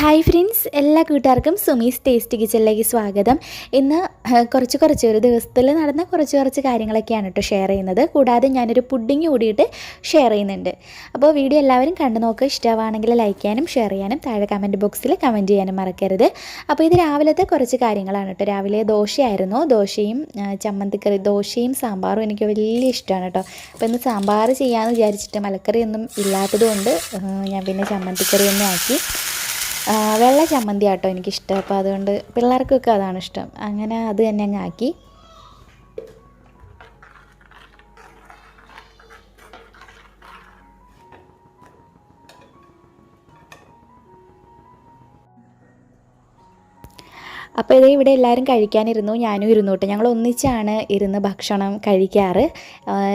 Hi friends എല്ലാ കൂട്ടുകാർക്കും Sumi's taste കിച്ചണിലേക്ക് സ്വാഗതം. ഇന്ന് കുറച്ച് കുറച്ച് ഒരു ദിവസത്തിൽ നടന്ന കുറച്ച് കുറച്ച് കാര്യങ്ങളൊക്കെയാണ് കേട്ടോ ഷെയർ ചെയ്യുന്നത്. കൂടാതെ ഞാനൊരു പുഡിങ് കൂടിയിട്ട് ഷെയർ ചെയ്യുന്നുണ്ട്. അപ്പോൾ വീഡിയോ എല്ലാവരും കണ്ടു നോക്കുക. ഇഷ്ടമാണെങ്കിൽ ലൈക്ക് ചെയ്യാനും ഷെയർ ചെയ്യാനും താഴെ കമന്റ് ബോക്സിൽ കമന്റ് ചെയ്യാനും മറക്കരുത്. അപ്പോൾ ഇത് രാവിലത്തെ കുറച്ച് കാര്യങ്ങളാണ് കേട്ടോ. രാവിലെ ദോശയായിരുന്നു. ദോശയും ചമ്മന്തിക്കറി ദോശയും സാമ്പാറും എനിക്ക് വലിയ ഇഷ്ടമാണ് കേട്ടോ. അപ്പോൾ ഇന്ന് സാമ്പാർ ചെയ്യാമെന്ന് വിചാരിച്ചിട്ട് മലക്കറിയൊന്നും ഇല്ലാത്തതുകൊണ്ട് ഞാൻ പിന്നെ ചമ്മന്തിക്കറി ഒന്നും ആക്കി. വെള്ള ചമ്മന്തി ആട്ടോ എനിക്കിഷ്ടം. അപ്പോൾ അതുകൊണ്ട് പിള്ളേർക്കൊക്കെ അതാണ് ഇഷ്ടം. അങ്ങനെ അത് തന്നെ അങ്ങ് ആക്കി. അപ്പോൾ ഇത് ഇവിടെ എല്ലാവരും കഴിക്കാനിരുന്നു ഞാനും ഇരുന്നു കേട്ടോ ഞങ്ങൾ ഒന്നിച്ചാണ് ഇരുന്ന് ഭക്ഷണം കഴിക്കാറ്.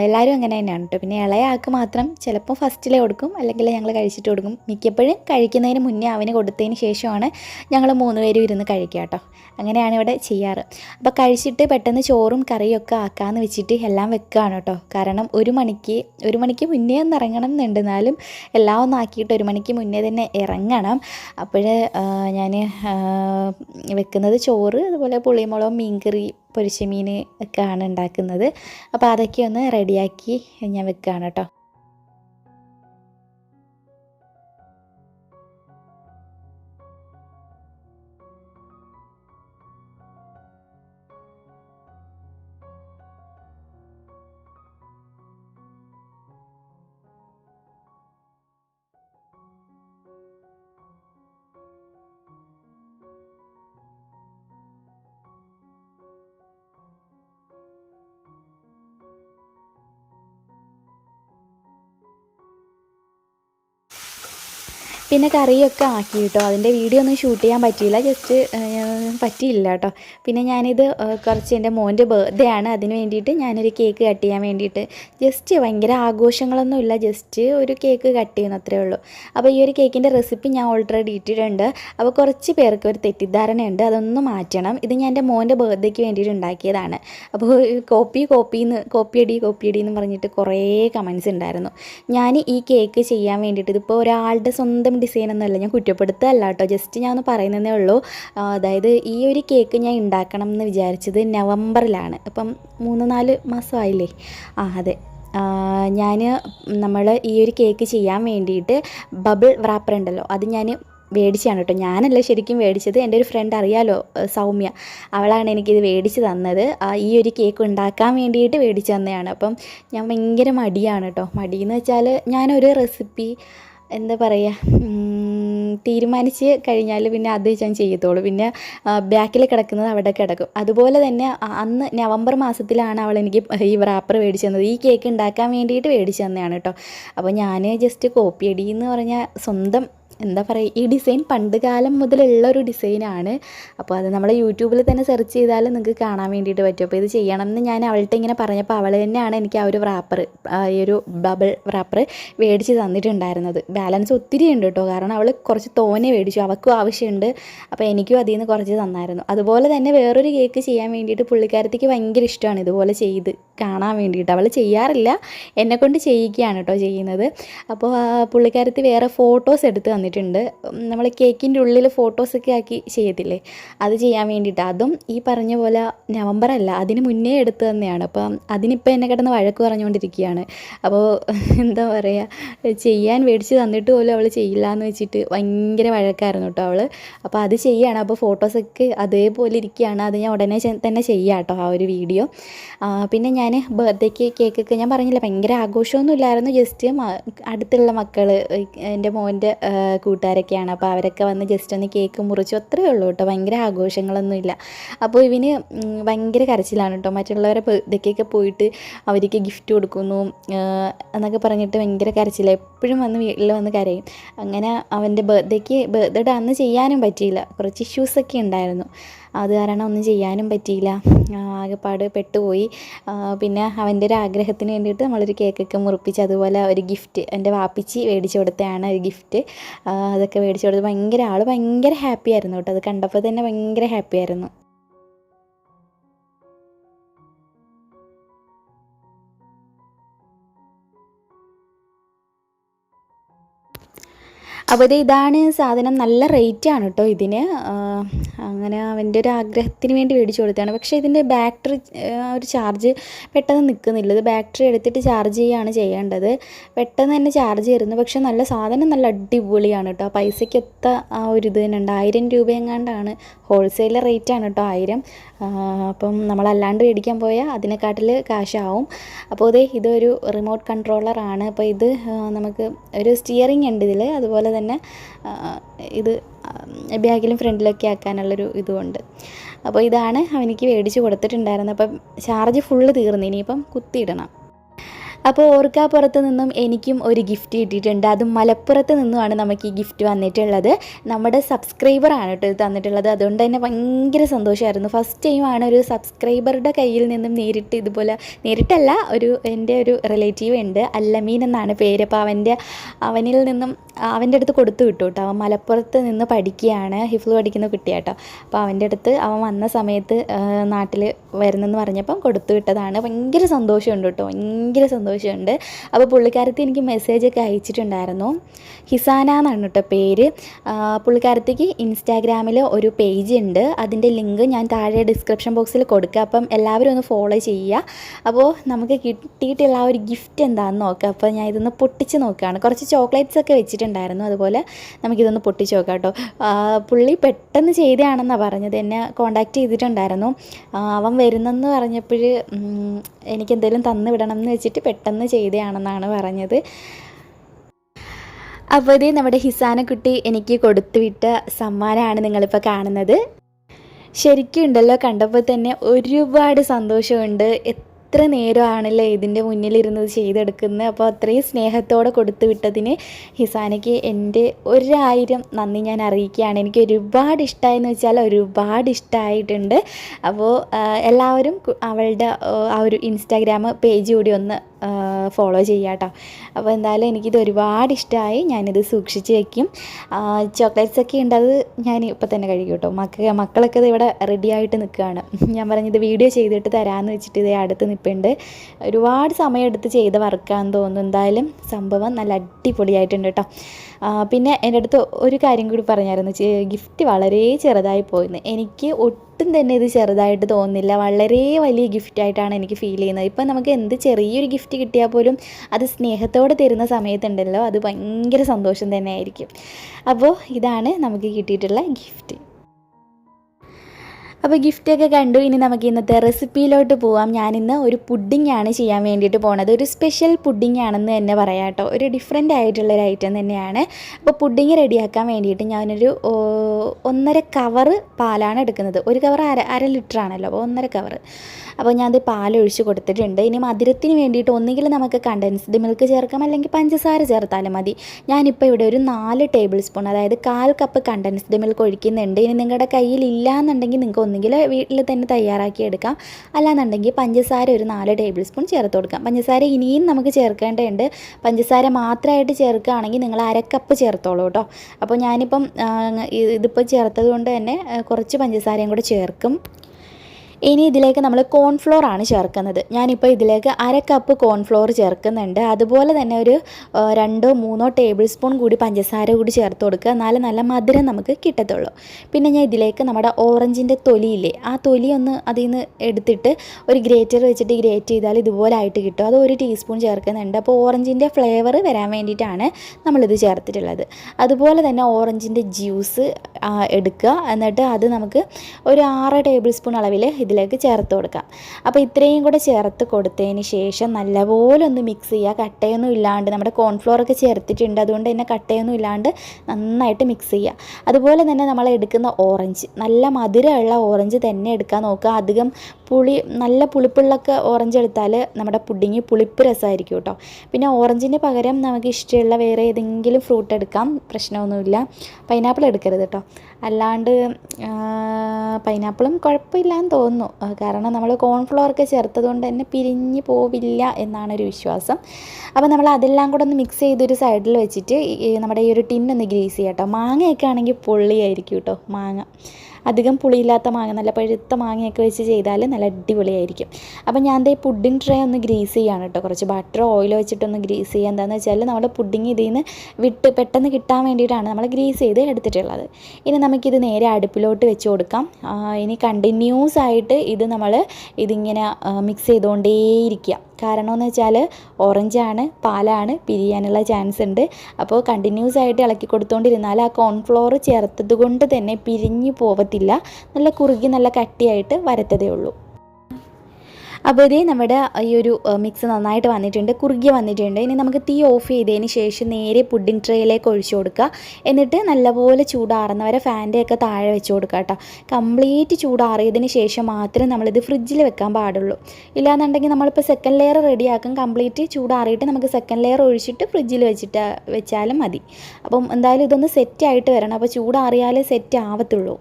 എല്ലാവരും അങ്ങനെ തന്നെയാണ് കേട്ടോ പിന്നെ ഇളയ ആൾക്ക് മാത്രം ചിലപ്പോൾ ഫസ്റ്റിലേ കൊടുക്കും അല്ലെങ്കിൽ ഞങ്ങൾ കഴിച്ചിട്ട് കൊടുക്കും. മിക്കപ്പോഴും കഴിക്കുന്നതിന് മുന്നേ അവന് കൊടുത്തതിന് ശേഷമാണ് ഞങ്ങൾ മൂന്ന് പേരും ഇരുന്ന് കഴിക്കുക കേട്ടോ അങ്ങനെയാണ് ഇവിടെ ചെയ്യാറ്. അപ്പോൾ കഴിച്ചിട്ട് പെട്ടെന്ന് ചോറും കറിയും ഒക്കെ ആക്കാമെന്ന് വെച്ചിട്ട് എല്ലാം വെക്കുകയാണ് കേട്ടോ കാരണം ഒരു മണിക്ക് ഒരു മണിക്ക് മുന്നേ ഒന്ന് ഇറങ്ങണം എന്നുണ്ട് എന്നാലും എല്ലാം ഒന്ന് ആക്കിയിട്ട് ഒരു മണിക്ക് മുന്നേ തന്നെ ഇറങ്ങണം. അപ്പോൾ ഞാൻ വെക്കുന്നത് ചോറ് അതുപോലെ പുളിമുളകും മീൻകറി പൊരിച്ച മീൻ ഒക്കെയാണ് ഉണ്ടാക്കുന്നത്. അപ്പോൾ അതൊക്കെ ഒന്ന് റെഡിയാക്കി ഞാൻ വെക്കുകയാണ് കേട്ടോ. പിന്നെ കറിയൊക്കെ ആക്കി കേട്ടോ അതിന്റെ വീഡിയോ ഒന്നും ഷൂട്ട് ചെയ്യാൻ പറ്റിയില്ല. ജസ്റ്റ് പറ്റിയില്ല കേട്ടോ പിന്നെ ഞാനിത് കുറച്ച് എന്റെ മോന്റെ ബർത്ത്ഡേ ആണ്. അതിന് വേണ്ടിയിട്ട് ഞാനൊരു കേക്ക് കട്ട് ചെയ്യാൻ വേണ്ടിയിട്ട് ജസ്റ്റ് ഭയങ്കര ആഘോഷങ്ങളൊന്നുമില്ല ജസ്റ്റ് ഒരു കേക്ക് കട്ട് ചെയ്യുന്ന അത്രേ ഉള്ളൂ. അപ്പോൾ ഈ ഒരു കേക്കിന്റെ റെസിപ്പി ഞാൻ ഓൾറെഡി ഇട്ടിട്ടുണ്ട്. അപ്പോൾ കുറച്ച് പേർക്ക് ഒരു തെറ്റിദ്ധാരണയുണ്ട്. അതൊന്ന് മാറ്റണം. ഇത് ഞാൻ എന്റെ മോന്റെ ബർത്ത്ഡേക്ക് വേണ്ടിയിട്ട് ഉണ്ടാക്കിയതാണ്. അപ്പോൾ കോപ്പി കോപ്പിന്ന് കോപ്പി അടി കോപ്പി അടി എന്ന് പറഞ്ഞിട്ട് കുറേ കമൻസ് ഉണ്ടായിരുന്നു. ഞാൻ ഈ കേക്ക് ചെയ്യാൻ വേണ്ടിയിട്ട് ഇതിപ്പോൾ ഒരാളുടെ സ്വന്തം ഡിസൈൻ ഒന്നുമല്ല. ഞാൻ കുറ്റപ്പെടുത്തല്ല കേട്ടോ. ജസ്റ്റ് ഞാൻ പറയുന്നതേ ഉള്ളൂ. അതായത് ഈ ഒരു കേക്ക് ഞാൻ ഉണ്ടാക്കണം എന്ന് വിചാരിച്ചത് നവംബറിലാണ്. അപ്പം മൂന്ന് നാല് മാസമായില്ലേ ആ അതെ. ഞാൻ നമ്മൾ ഈ ഒരു കേക്ക് ചെയ്യാൻ വേണ്ടിയിട്ട് ബബിൾ റാപ്പർ ഉണ്ടല്ലോ. അത് ഞാൻ മേടിച്ചാണ് കേട്ടോ. ഞാനല്ല ശരിക്കും മേടിച്ചത്. എന്റെ ഒരു ഫ്രണ്ട് അറിയാലോ സൗമ്യ. അവളാണ് എനിക്കിത് മേടിച്ച് തന്നത്. ഈ ഒരു കേക്ക് ഉണ്ടാക്കാൻ വേണ്ടിയിട്ട് മേടിച്ച് തന്നെയാണ് അപ്പം ഞാൻ ഭയങ്കര മടിയാണ് കേട്ടോ. മടിയെന്ന് വെച്ചാൽ ഞാനൊരു റെസിപ്പി എന്താ പറയുക തീരുമാനിച്ച് കഴിഞ്ഞാൽ പിന്നെ അത് ഞാൻ ചെയ്യത്തുള്ളൂ പിന്നെ ബാക്കിൽ കിടക്കുന്നത് അവിടെ കിടക്കും. അതുപോലെ തന്നെ അന്ന് നവംബർ മാസത്തിലാണ് അവൾ എനിക്ക് ഈ റാപ്പർ മേടിച്ചു തന്നത്. ഈ കേക്ക് ഉണ്ടാക്കാൻ വേണ്ടിയിട്ട് മേടിച്ചു തന്നെയാണ് കേട്ടോ. അപ്പോൾ ഞാൻ ജസ്റ്റ് കോപ്പി അടി എന്ന് പറഞ്ഞാൽ സ്വന്തം എന്താ പറയുക ഈ ഡിസൈൻ പണ്ട് കാലം മുതലുള്ള ഒരു ഡിസൈനാണ് അപ്പോൾ അത് നമ്മൾ യൂട്യൂബിൽ തന്നെ സെർച്ച് ചെയ്താൽ നിങ്ങൾക്ക് കാണാൻ വേണ്ടിയിട്ട് പറ്റും. അപ്പോൾ ഇത് ചെയ്യണം എന്ന് ഞാൻ അവളുടെ ഇങ്ങനെ പറഞ്ഞപ്പോൾ അവൾ തന്നെയാണ് എനിക്ക് ആ ഒരു റാപ്പർ ഈ ഒരു ബബിൾ റാപ്പർ മേടിച്ച് തന്നിട്ടുണ്ടായിരുന്നത്. ബാലൻസ് ഒത്തിരി ഉണ്ട് കേട്ടോ കാരണം അവൾ കുറച്ച് തോനെ മേടിച്ചു അവൾക്കും ആവശ്യമുണ്ട്. അപ്പോൾ എനിക്കും അതിൽ നിന്ന് കുറച്ച് തന്നായിരുന്നു. അതുപോലെ തന്നെ വേറൊരു കേക്ക് ചെയ്യാൻ വേണ്ടിയിട്ട് പുള്ളിക്കാരത്തേക്ക് ഭയങ്കര ഇഷ്ടമാണ് ഇതുപോലെ ചെയ്ത് കാണാൻ വേണ്ടിയിട്ട്. അവൾ ചെയ്യാറില്ല. എന്നെക്കൊണ്ട് ചെയ്യിക്കുകയാണ് കേട്ടോ ചെയ്യുന്നത്. അപ്പോൾ പുള്ളിക്കാരത്തി വേറെ ഫോട്ടോസ് എടുത്ത് നമ്മൾ കേക്കിന്റെ ഉള്ളിൽ ഫോട്ടോസൊക്കെ ആക്കി ചെയ്യത്തില്ലേ? അത് ചെയ്യാൻ വേണ്ടിയിട്ട്. അതും ഈ പറഞ്ഞ പോലെ നവംബർ അല്ല അതിന് മുന്നേ എടുത്തു തന്നെയാണ്. അപ്പം അതിനിപ്പോൾ എന്നെ കിടന്ന് വഴക്ക് പറഞ്ഞുകൊണ്ടിരിക്കുകയാണ് അപ്പോൾ എന്താ പറയുക ചെയ്യാൻ മേടിച്ച് തന്നിട്ട് പോലും അവൾ ചെയ്യില്ല എന്ന് വെച്ചിട്ട് ഭയങ്കര വഴക്കായിരുന്നു കേട്ടോ അവൾ അപ്പോൾ അത് ചെയ്യുകയാണ് അപ്പോൾ ഫോട്ടോസൊക്കെ അതേപോലെ ഇരിക്കുകയാണ്. അത് ഞാൻ ഉടനെ തന്നെ ചെയ്യാം കേട്ടോ ആ ഒരു വീഡിയോ. പിന്നെ ഞാൻ ബർത്ത്ഡേക്ക് കേക്കൊക്കെ ഞാൻ പറഞ്ഞില്ല ഭയങ്കര ആഘോഷമൊന്നും ഇല്ലായിരുന്നു ജസ്റ്റ് അടുത്തുള്ള മക്കൾ എന്റെ മോന്റെ കൂട്ടുകാരൊക്കെയാണ്. അപ്പോൾ അവരൊക്കെ വന്ന് ജസ്റ്റ് ഒന്ന് കേക്ക് മുറിച്ചു. അത്രയേ ഉള്ളൂ കേട്ടോ. ഭയങ്കര ആഘോഷങ്ങളൊന്നുമില്ല അപ്പോൾ ഇവന് ഭയങ്കര കരച്ചിലാണ് കേട്ടോ. മറ്റുള്ളവരെ ഇതൊക്കെയൊക്കെ പോയിട്ട് അവർക്ക് ഗിഫ്റ്റ് കൊടുക്കുന്നു. എന്നൊക്കെ പറഞ്ഞിട്ട് ഭയങ്കര കരച്ചില്ല എപ്പോഴും വന്ന് വീട്ടിൽ വന്ന് കരയും. അങ്ങനെ അവന്റെ ബർത്ത്ഡേക്ക് ബർത്ത്ഡേ അന്ന് ചെയ്യാനും പറ്റിയില്ല. കുറച്ച് ഇഷ്യൂസൊക്കെ ഉണ്ടായിരുന്നു. അത് കാരണം ഒന്നും ചെയ്യാനും പറ്റിയില്ല. ആകെപ്പാട് പെട്ടുപോയി. പിന്നെ അവന്റെ ഒരു ആഗ്രഹത്തിന് വേണ്ടിയിട്ട് നമ്മളൊരു കേക്കൊക്കെ മുറിപ്പിച്ച് അതുപോലെ ഒരു ഗിഫ്റ്റ് എന്റെ വാപ്പിച്ചി മേടിച്ചു കൊടുത്തതാണ് ഒരു ഗിഫ്റ്റ്. അതൊക്കെ മേടിച്ചു കൊടുത്ത് ഭയങ്കര ആൾ ഭയങ്കര ഹാപ്പി ആയിരുന്നു കേട്ടോ. അത് കണ്ടപ്പോൾ തന്നെ ഭയങ്കര ഹാപ്പി ആയിരുന്നു. അപ്പോൾ ഇത് ഇതാണ് സാധനം നല്ല റേറ്റ് ആണ് കേട്ടോ ഇതിന്. അങ്ങനെ അവന്റെ ഒരു ആഗ്രഹത്തിന് വേണ്ടി മേടിച്ചു കൊടുത്തതാണ്. പക്ഷേ ഇതിന്റെ ബാറ്ററി ഒരു ചാർജ് പെട്ടെന്ന് നിൽക്കുന്നില്ല ഇത് ബാറ്ററി എടുത്തിട്ട് ചാർജ് ചെയ്യുകയാണ് ചെയ്യേണ്ടത്. പെട്ടെന്ന് തന്നെ ചാർജ് ചെയ്യുന്നു പക്ഷേ നല്ല സാധനം നല്ല അടിപൊളിയാണ് കേട്ടോ പൈസയ്ക്കൊത്ത ആ ഒരു ഇത് തന്നെ ഉണ്ട്. ആയിരം രൂപ എങ്ങാണ്ടാണ് ഹോൾസെയിൽ റേറ്റ് ആണ് കേട്ടോ ആയിരം. അപ്പം നമ്മളല്ലാണ്ട് മേടിക്കാൻ പോയാൽ അതിനെക്കാട്ടിൽ കാശാവും. അപ്പോൾ ഇതേ ഇതൊരു റിമോട്ട് കൺട്രോളറാണ് അപ്പോൾ ഇത് നമുക്ക് ഒരു സ്റ്റിയറിംഗ് ഉണ്ട് ഇതിൽ അതുപോലെ തന്നെ ഇത് ബാഗിലും ഫ്രണ്ടിലൊക്കെ ആക്കാനുള്ളൊരു ഇതുമുണ്ട് അപ്പോൾ ഇതാണ് അവനിക്ക് മേടിച്ച് കൊടുത്തിട്ടുണ്ടായിരുന്നത്. അപ്പം ചാർജ് ഫുള്ള് തീർന്നു. ഇനിയിപ്പം കുത്തിയിടണം അപ്പോൾ ഓർക്കാപ്പുറത്ത് നിന്നും എനിക്കും ഒരു ഗിഫ്റ്റ് കിട്ടിയിട്ടുണ്ട്. അതും മലപ്പുറത്ത് നിന്നുമാണ് നമുക്ക് ഈ ഗിഫ്റ്റ് വന്നിട്ടുള്ളത്. നമ്മുടെ സബ്സ്ക്രൈബറാണ് കേട്ടോ ഇത് തന്നിട്ടുള്ളത്. അതുകൊണ്ട് തന്നെ ഭയങ്കര സന്തോഷമായിരുന്നു ഫസ്റ്റ് ടൈമാണ് ഒരു സബ്സ്ക്രൈബറുടെ കയ്യിൽ നിന്നും നേരിട്ട് ഇതുപോലെ നേരിട്ടല്ല ഒരു എന്റെ ഒരു റിലേറ്റീവ് ഉണ്ട് അല്ലമീൻ എന്നാണ് പേര്. അപ്പോൾ അവന്റെ അവനിൽ നിന്നും അവന്റെ അടുത്ത് കൊടുത്തു വിട്ടു കേട്ടോ. അവൻ മലപ്പുറത്ത് നിന്ന് പഠിക്കുകയാണ് ഹിഫ്ലു പഠിക്കുന്ന കുട്ടിയാട്ടോ. അപ്പോൾ അവന്റെ അടുത്ത് അവൻ വന്ന സമയത്ത് നാട്ടിൽ വരുന്നെന്ന് പറഞ്ഞപ്പം കൊടുത്തു വിട്ടതാണ്. ഭയങ്കര സന്തോഷമുണ്ട് കേട്ടോ. ഭയങ്കര സന്തോഷമുണ്ട് അപ്പോൾ പുള്ളിക്കാരത്തി എനിക്ക് മെസ്സേജൊക്കെ അയച്ചിട്ടുണ്ടായിരുന്നു. ഹിസാന എന്നാണ് കേട്ടോ പേര്. പുള്ളിക്കാരത്തിക്ക് ഇൻസ്റ്റാഗ്രാമിൽ ഒരു പേജ് ഉണ്ട്. അതിന്റെ ലിങ്ക് ഞാൻ താഴെ ഡിസ്ക്രിപ്ഷൻ ബോക്സിൽ കൊടുക്കുക അപ്പം എല്ലാവരും ഒന്ന് ഫോളോ ചെയ്യുക. അപ്പോൾ നമുക്ക് കിട്ടിയിട്ടുള്ള ആ ഒരു ഗിഫ്റ്റ് എന്താണെന്ന് നോക്കാം. അപ്പോൾ ഞാൻ ഇതൊന്ന് പൊട്ടിച്ച് നോക്കുകയാണ്. കുറച്ച് ചോക്ലേറ്റ്സ് ഒക്കെ വെച്ചിട്ടുണ്ടായിരുന്നു. അതുപോലെ നമുക്കിതൊന്ന് പൊട്ടിച്ച് നോക്കാം കേട്ടോ. പുള്ളി പെട്ടെന്ന് ചെയ്തതാണെന്നാണ് പറഞ്ഞത്. എന്നെ കോണ്ടാക്ട് ചെയ്തിട്ടുണ്ടായിരുന്നു. അവൻ വരുന്നെന്ന് പറഞ്ഞപ്പോൾ എനിക്ക് എന്തെങ്കിലും തന്നു വിടണം എന്ന് വെച്ചിട്ട് പെട്ടെന്ന് ചെയ്തതാണെന്നാണ് പറഞ്ഞത്. അപ്പോൾ ഇത് നമ്മുടെ ഹിസാനക്കുട്ടി എനിക്ക് കൊടുത്തുവിട്ട സമ്മാനമാണ് നിങ്ങളിപ്പോൾ കാണുന്നത്. ശരിക്കും ഉണ്ടല്ലോ കണ്ടപ്പോൾ തന്നെ ഒരുപാട് സന്തോഷമുണ്ട്. എത്ര നേരമാണല്ലേ ഇതിന്റെ മുന്നിലിരുന്നത് ചെയ്തെടുക്കുന്നത്. അപ്പോൾ അത്രയും സ്നേഹത്തോടെ കൊടുത്തു വിട്ടതിന് ഹിസാനയ്ക്ക് എന്റെ ഒരായിരം നന്ദി ഞാൻ അറിയിക്കുകയാണ്. എനിക്ക് ഒരുപാട് ഇഷ്ടമായെന്ന് വെച്ചാൽ ഒരുപാട് ഇഷ്ടമായിട്ടുണ്ട്. അപ്പോൾ എല്ലാവരും അവളുടെ ആ ഒരു ഇൻസ്റ്റാഗ്രാം പേജ് കൂടി ഒന്ന് ഫോളോ ചെയ്യാം കേട്ടോ അപ്പോൾ എന്തായാലും എനിക്കിത് ഒരുപാട് ഇഷ്ടമായി ഞാനിത് സൂക്ഷിച്ച് വയ്ക്കും ചോക്ലേറ്റ്സ് ഒക്കെ ഉണ്ട് അത് ഞാൻ ഇപ്പം തന്നെ കഴിക്കും കേട്ടോ. മക്ക മക്കളൊക്കെ ഇത് ഇവിടെ റെഡി ആയിട്ട് നിൽക്കുകയാണ് ഞാൻ പറഞ്ഞത് വീഡിയോ ചെയ്തിട്ട് തരാമെന്ന് വെച്ചിട്ട് ഇതേ അടുത്ത് നിൽപ്പുണ്ട് ഒരുപാട് സമയമെടുത്ത് ചെയ്ത വർക്കാന്ന് തോന്നുന്നു. എന്തായാലും സംഭവം നല്ല അടിപൊളിയായിട്ടുണ്ട് കേട്ടോ. പിന്നെ എന്റെ അടുത്ത് ഒരു കാര്യം കൂടി പറഞ്ഞായിരുന്നു. ഗിഫ്റ്റ് വളരെ ചെറുതായി പോയിരുന്നു എനിക്ക് ഒട്ടും തന്നെ ഇത് ചെറുതായിട്ട് തോന്നുന്നില്ല. വളരെ വലിയ ഗിഫ്റ്റായിട്ടാണ് എനിക്ക് ഫീൽ ചെയ്യുന്നത്. ഇപ്പം നമുക്ക് എന്ത് ചെറിയൊരു ഗിഫ്റ്റ് കിട്ടിയാൽ പോലും അത് സ്നേഹത്തോടെ തരുന്ന സമയത്തുണ്ടല്ലോ അത് ഭയങ്കര സന്തോഷം തന്നെ ആയിരിക്കും. അപ്പോൾ ഇതാണ് നമുക്ക് കിട്ടിയിട്ടുള്ള ഗിഫ്റ്റ് അപ്പോൾ ഗിഫ്റ്റൊക്കെ കണ്ടു. ഇനി നമുക്ക് ഇന്നത്തെ റെസിപ്പിയിലോട്ട് പോവാം. ഞാനിന്ന് ഒരു പുഡിങ്ങാണ് ചെയ്യാൻ വേണ്ടിയിട്ട് പോണത്. ഒരു സ്പെഷ്യൽ പുഡിംഗ് ആണെന്ന് തന്നെ പറയാം കേട്ടോ ഒരു ഡിഫറെന്റ് ആയിട്ടുള്ള ഒരു ഐറ്റം തന്നെയാണ്. അപ്പോൾ പുഡിങ് റെഡിയാക്കാൻ വേണ്ടിയിട്ട് ഞാനൊരു ഒന്നര കവറ് പാലാണ് എടുക്കുന്നത്. ഒരു കവർ അര അര ലിറ്റർ ആണല്ലോ. അപ്പോൾ ഒന്നര കവറ് അപ്പോൾ ഞാനത് പാലൊഴിച്ച് കൊടുത്തിട്ടുണ്ട്. ഇനി മധുരത്തിന് വേണ്ടിയിട്ട് ഒന്നുകിൽ നമുക്ക് കണ്ടൻസ്ഡ് മിൽക്ക് ചേർക്കാം. അല്ലെങ്കിൽ പഞ്ചസാര ചേർത്താലും മതി. ഞാനിപ്പോൾ ഇവിടെ ഒരു നാല് ടേബിൾ സ്പൂൺ അതായത് കാൽ കപ്പ് കണ്ടൻസ്ഡ് മിൽക്ക് ഒഴിക്കുന്നുണ്ട്. ഇനി നിങ്ങളുടെ കയ്യിൽ ഇല്ലാന്നുണ്ടെങ്കിൽ നിങ്ങൾക്ക് ഒന്നുകിൽ വീട്ടിൽ തന്നെ തയ്യാറാക്കി എടുക്കാം. അല്ലാന്നുണ്ടെങ്കിൽ പഞ്ചസാര ഒരു നാല് ടേബിൾ സ്പൂൺ ചേർത്ത് കൊടുക്കാം. പഞ്ചസാര ഇനിയും നമുക്ക് ചേർക്കേണ്ടതുണ്ട്. പഞ്ചസാര മാത്രമായിട്ട് ചേർക്കുകയാണെങ്കിൽ നിങ്ങൾ അരക്കപ്പ് ചേർത്തോളൂ കേട്ടോ. അപ്പോൾ ഞാനിപ്പം ഇതിപ്പോൾ ചേർത്തത് കൊണ്ട് തന്നെ കുറച്ച് പഞ്ചസാരയും കൂടെ ചേർക്കും. ഇനി ഇതിലേക്ക് നമ്മൾ കോൺഫ്ലോർ ആണ് ചേർക്കുന്നത്. ഞാനിപ്പോൾ ഇതിലേക്ക് അര കപ്പ് കോൺഫ്ലോർ ചേർക്കുന്നുണ്ട്. അതുപോലെ തന്നെ ഒരു രണ്ടോ മൂന്നോ ടേബിൾ സ്പൂൺ കൂടി പഞ്ചസാര കൂടി ചേർത്ത് കൊടുക്കുക. എന്നാലും നല്ല മധുരം നമുക്ക് കിട്ടത്തുള്ളൂ. പിന്നെ ഞാൻ ഇതിലേക്ക് നമ്മുടെ ഓറഞ്ചിന്റെ തൊലിയില്ലേ ആ തൊലി ഒന്ന് അതിൽ നിന്ന് എടുത്തിട്ട് ഒരു ഗ്രേറ്റർ വെച്ചിട്ട് ഗ്രേറ്റ് ചെയ്താൽ ഇതുപോലെ ആയിട്ട് കിട്ടും. അത് ഒരു ടീസ്പൂൺ ചേർക്കുന്നുണ്ട്. അപ്പോൾ ഓറഞ്ചിന്റെ ഫ്ലേവർ വരാൻ വേണ്ടിയിട്ടാണ് നമ്മളിത് ചേർത്തിട്ടുള്ളത്. അതുപോലെ തന്നെ ഓറഞ്ചിന്റെ ജ്യൂസ് എടുക്കുക. എന്നിട്ട് അത് നമുക്ക് ഒരു ആറ് ടേബിൾ സ്പൂൺ അളവിൽ ഇതിലേക്ക് ചേർത്ത് കൊടുക്കാം. അപ്പോൾ ഇത്രയും കൂടെ ചേർത്ത് കൊടുത്തതിന് ശേഷം നല്ലപോലെ ഒന്ന് മിക്സ് ചെയ്യുക. കട്ടയൊന്നും ഇല്ലാണ്ട് നമ്മുടെ കോൺഫ്ലോറൊക്കെ ചേർത്തിട്ടുണ്ട്. അതുകൊണ്ട് തന്നെ കട്ടയൊന്നും ഇല്ലാണ്ട് നന്നായിട്ട് മിക്സ് ചെയ്യുക. അതുപോലെ തന്നെ നമ്മൾ എടുക്കുന്ന ഓറഞ്ച് നല്ല മധുരമുള്ള ഓറഞ്ച് തന്നെ എടുക്കാൻ നോക്കുക. അധികം പുളി നല്ല പുളിപ്പുള്ളൊക്കെ ഓറഞ്ച് എടുത്താൽ നമ്മുടെ പുഡിങ് പുളിപ്പ് രസമായിരിക്കും കേട്ടോ. പിന്നെ ഓറഞ്ചിന് പകരം നമുക്ക് ഇഷ്ടമുള്ള വേറെ ഏതെങ്കിലും ഫ്രൂട്ട് എടുക്കാം. പ്രശ്നമൊന്നുമില്ല. പൈനാപ്പിൾ എടുക്കരുത് കേട്ടോ. അല്ലാണ്ട് പൈനാപ്പിളും കുഴപ്പമില്ലാന്ന് തോന്നുന്നു. കാരണം നമ്മൾ കോൺഫ്ലവറൊക്കെ ചേർത്തത് കൊണ്ട് തന്നെ പിരിഞ്ഞ് പോവില്ല എന്നാണ് ഒരു വിശ്വാസം. അപ്പോൾ നമ്മൾ അതെല്ലാം കൂടെ ഒന്ന് മിക്സ് ചെയ്തൊരു സൈഡിൽ വെച്ചിട്ട് നമ്മുടെ ഈ ഒരു ടിന്നൊന്ന് ഗ്രീസ് ചെയ്യാം കേട്ടോ മാങ്ങയൊക്കെ ആണെങ്കിൽ പൊള്ളിയായിരിക്കും കേട്ടോ മാങ്ങ. അധികം പുളിയില്ലാത്ത മാങ്ങ നല്ല പഴുത്ത മാങ്ങയൊക്കെ വെച്ച് ചെയ്താൽ നല്ല അടിപൊളിയായിരിക്കും. അപ്പോൾ ഞാൻ ദേ പുഡിംഗ് ട്രേ ഒന്ന് ഗ്രീസ് ചെയ്യാണ് കേട്ടോ കുറച്ച് ബട്ടർ ഓയിൽ വെച്ചിട്ടൊന്ന് ഗ്രീസ് ചെയ്യുക എന്താണെന്ന് വെച്ചാൽ നമ്മുടെ പുഡിംഗ് ഇതിൽ നിന്ന് വിട്ട് പെട്ടെന്ന് കിട്ടാൻ വേണ്ടിയിട്ടാണ് നമ്മൾ ഗ്രീസ് ചെയ്ത് എടുത്തിട്ടുള്ളത്. ഇനി നമുക്കിത് നേരെ അടുപ്പിലോട്ട് വെച്ച് കൊടുക്കാം. ഇനി കണ്ടിന്യൂസ് ആയിട്ട് ഇത് നമ്മൾ ഇതിങ്ങനെ മിക്സ് ചെയ്തുകൊണ്ടേയിരിക്കുക കാരണം എന്ന് വെച്ചാൽ ഓറഞ്ചാണ് പാലാണ് പിരിയാനുള്ള ചാൻസ് ഉണ്ട്. അപ്പോൾ കണ്ടിന്യൂസ് ആയിട്ട് ഇളക്കി കൊടുത്തുകൊണ്ടിരുന്നാൽ ആ കോൺഫ്ലോർ ചേർത്തത് കൊണ്ട് തന്നെ പിരിഞ്ഞു പോവത്തില്ല. നല്ല കുറുകി നല്ല കട്ടിയായിട്ട് വരത്തതേ ഉള്ളൂ. അപ്പോൾ ഇതേ നമ്മുടെ ഈ ഒരു മിക്സ് നന്നായിട്ട് വന്നിട്ടുണ്ട് കുറുകി വന്നിട്ടുണ്ട്. ഇനി നമുക്ക് തീ ഓഫ് ചെയ്തതിന് ശേഷം നേരെ പുഡിംഗ് ട്രേയിലേക്ക് ഒഴിച്ചു കൊടുക്കുക. എന്നിട്ട് നല്ലപോലെ ചൂടാറുന്നവരെ ഫാന്റെ ഒക്കെ താഴെ വെച്ച് കൊടുക്കുക കേട്ടോ. കംപ്ലീറ്റ് ചൂടാറിയതിന് ശേഷം മാത്രമേ നമ്മളിത് ഫ്രിഡ്ജിൽ വെക്കാൻ പാടുള്ളൂ. ഇല്ലാന്നുണ്ടെങ്കിൽ നമ്മളിപ്പോൾ സെക്കൻഡ് ലെയർ റെഡിയാക്കും കംപ്ലീറ്റ് ചൂടാറിയിട്ട് നമുക്ക് സെക്കൻഡ് ലെയർ ഒഴിച്ചിട്ട് ഫ്രിഡ്ജിൽ വെച്ചിട്ട് വെച്ചാലും മതി. അപ്പം എന്തായാലും ഇതൊന്ന് സെറ്റായിട്ട് വരണം. അപ്പോൾ ചൂടാറിയാലേ സെറ്റ് ആവത്തുള്ളൂ.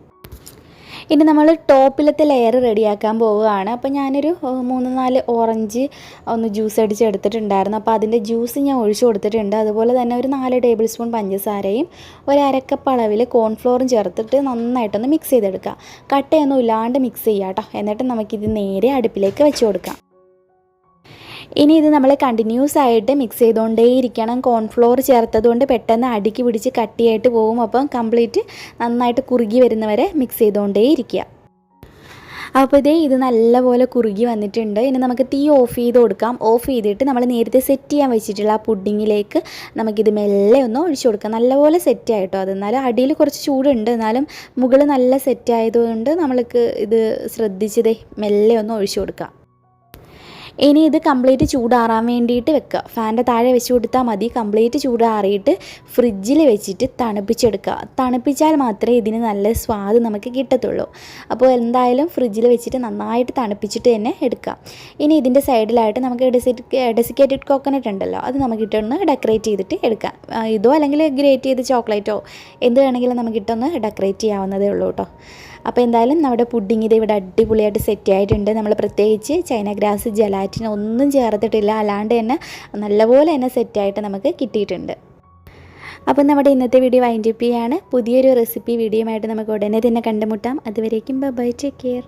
ഇനി നമ്മൾ ടോപ്പിലത്തെ ലെയർ റെഡിയാക്കാൻ പോവുകയാണ്. അപ്പോൾ ഞാനൊരു മൂന്ന് നാല് ഓറഞ്ച് ഒന്ന് ജ്യൂസ് അടിച്ച് എടുത്തിട്ടുണ്ടായിരുന്നു. അപ്പോൾ അതിന്റെ ജ്യൂസ് ഞാൻ ഒഴിച്ചു കൊടുത്തിട്ടുണ്ട്. അതുപോലെ തന്നെ ഒരു നാല് ടേബിൾ സ്പൂൺ പഞ്ചസാരയും ഒരു അരക്കപ്പ് അളവിൽ കോൺഫ്ലോറും ചേർത്തിട്ട് നന്നായിട്ടൊന്ന് മിക്സ് ചെയ്തെടുക്കുക കട്ടയൊന്നും ഇല്ലാണ്ട് മിക്സ് ചെയ്യുക കേട്ടോ എന്നിട്ട് നമുക്കിത് നേരെ അടുപ്പിലേക്ക് വെച്ച് കൊടുക്കാം. ഇനി ഇത് നമ്മൾ കണ്ടിന്യൂസ് ആയിട്ട് മിക്സ് ചെയ്തുകൊണ്ടേയിരിക്കണം. കോൺഫ്ലോർ ചേർത്തത് കൊണ്ട് പെട്ടെന്ന് അടുക്കി പിടിച്ച് കട്ടിയായിട്ട് പോകും അപ്പം കംപ്ലീറ്റ് നന്നായിട്ട് കുറുകി വരുന്നവരെ മിക്സ് ചെയ്തുകൊണ്ടേയിരിക്കുക. അപ്പോൾ ഇതേ ഇത് നല്ലപോലെ കുറുകി വന്നിട്ടുണ്ട്. ഇനി നമുക്ക് തീ ഓഫ് ചെയ്ത് കൊടുക്കാം. ഓഫ് ചെയ്തിട്ട് നമ്മൾ നേരത്തെ സെറ്റ് ചെയ്യാൻ വെച്ചിട്ടുള്ള ആ പുഡിങ്ങിലേക്ക് നമുക്കിത് മെല്ലെ ഒന്ന് ഒഴിച്ചു കൊടുക്കാം. നല്ലപോലെ സെറ്റ് ആയിട്ടോ. അത് എന്നാലും അടിയിൽ കുറച്ച് ചൂടുണ്ട്. എന്നാലും മുകളിൽ നല്ല സെറ്റ് ആയതുകൊണ്ട് നമ്മൾക്ക് ഇത് ശ്രദ്ധിച്ചതേ മെല്ലെ ഒന്ന് ഒഴിച്ചു കൊടുക്കാം. ഇനി ഇത് കംപ്ലീറ്റ് ചൂടാറാൻ വേണ്ടിയിട്ട് വെക്കുക. ഫാന്റെ താഴെ വെച്ച് കൊടുത്താൽ മതി. കംപ്ലീറ്റ് ചൂടാറിയിട്ട് ഫ്രിഡ്ജിൽ വെച്ചിട്ട് തണുപ്പിച്ചെടുക്കുക. തണുപ്പിച്ചാൽ മാത്രമേ ഇതിന് നല്ല സ്വാദ് നമുക്ക് കിട്ടത്തുള്ളൂ. അപ്പോൾ എന്തായാലും ഫ്രിഡ്ജിൽ വെച്ചിട്ട് നന്നായിട്ട് തണുപ്പിച്ചിട്ട് തന്നെ എടുക്കുക. ഇനി ഇതിന്റെ സൈഡിലായിട്ട് നമുക്ക് ഡെസിക്കേറ്റഡ് കോക്കനട്ട് ഉണ്ടല്ലോ അത് നമുക്ക് ഇട്ടൊന്ന് ഡെക്കറേറ്റ് ചെയ്തിട്ട് എടുക്കാം. ഇതോ അല്ലെങ്കിൽ ഗ്രേറ്റ് ചെയ്ത് ചോക്ലേറ്റോ എന്ത് വേണമെങ്കിലും നമുക്ക് ഇട്ടൊന്ന് ഡെക്കറേറ്റ് ചെയ്യാവുന്നതേ ഉള്ളൂ കേട്ടോ. അപ്പോൾ എന്തായാലും നമ്മുടെ പുഡിങ് ഇത് ഇവിടെ അടിപൊളിയായിട്ട് സെറ്റ് ആയിട്ടുണ്ട്. നമ്മൾ പ്രത്യേകിച്ച് ചൈന ഗ്രാസ് ജലാറ്റിന് ഒന്നും ചേർത്തിട്ടില്ല. അല്ലാണ്ട് തന്നെ നല്ലപോലെ തന്നെ സെറ്റായിട്ട് നമുക്ക് കിട്ടിയിട്ടുണ്ട്. അപ്പോൾ നമ്മുടെ ഇന്നത്തെ വീഡിയോ വൈൻഡപ്പ് ചെയ്യാണ്. പുതിയൊരു റെസിപ്പി വീഡിയോ ആയിട്ട് നമുക്ക് ഉടനെ തന്നെ കണ്ടുമുട്ടാം. അതുവരേക്കും ബൈ ടേക്ക് കെയർ